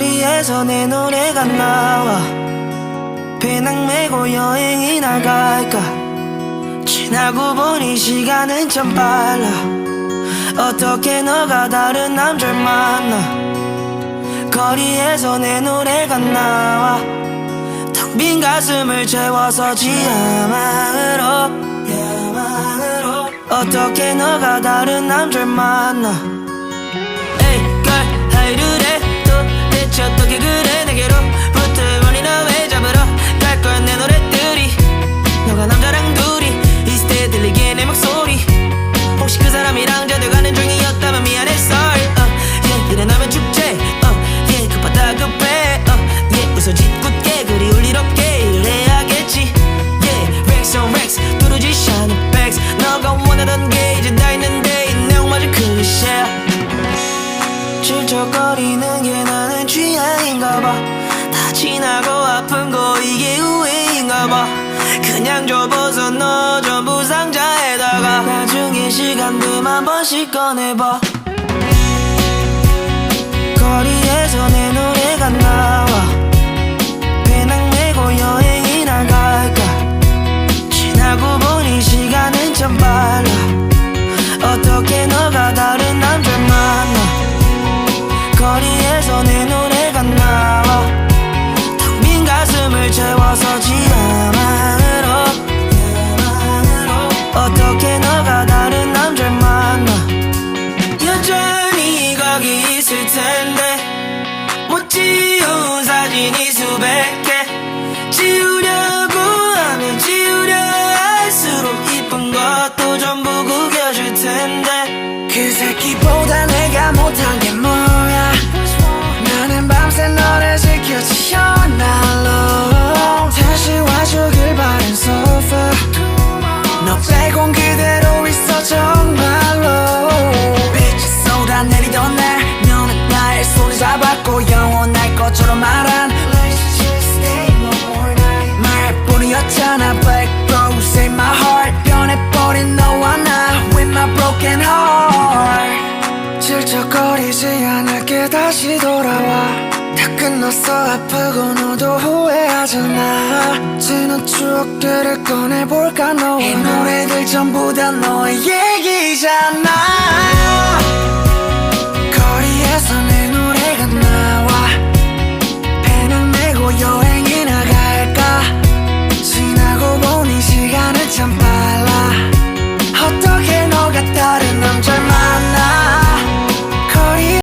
거리에서 내 노래가 나와. 배낭 메고 여행이 나갈까? 지나고 보니 시간은 참 빨라. 어떻게 너가 다른 남자를 만나? 거리에서 내 노래가 나와. 텅 빈 가슴을 채워서 지하망으로 야망으로. 어떻게 너가 다른 남자를 만나? 에이 이르래 도대체 어떻게 그래 내게로 붙어버리나 왜 잡으러 갈 거야 내 노래들이. 너가 남자랑 둘이 때 들리게 내 목소리. 혹시 그 사람이랑 저들가는 중이었다면 미안해 sorry uh, yeah, 이래 나면 축제 uh, yeah, 급하다 급해 uh, yeah, 웃어 짓궂게 그리 울일 없게 일을 해야겠지 yeah, Rex on Rex 두루지 샤는 백스. 너가 원하던 게 이제 다 있는데 이 내용마저 클리셰야. 질척거리는 게 그냥 접어서 넣어 전부 상자에다가. 나중에 시간 되면 한 번씩 꺼내봐. 거리에서 내 노래가 나 새끼보다 내가 못한 게뭐 후회하잖아 지난 추억들을 꺼내볼까 너와. 이 노래들 전부 다 너의 얘기잖아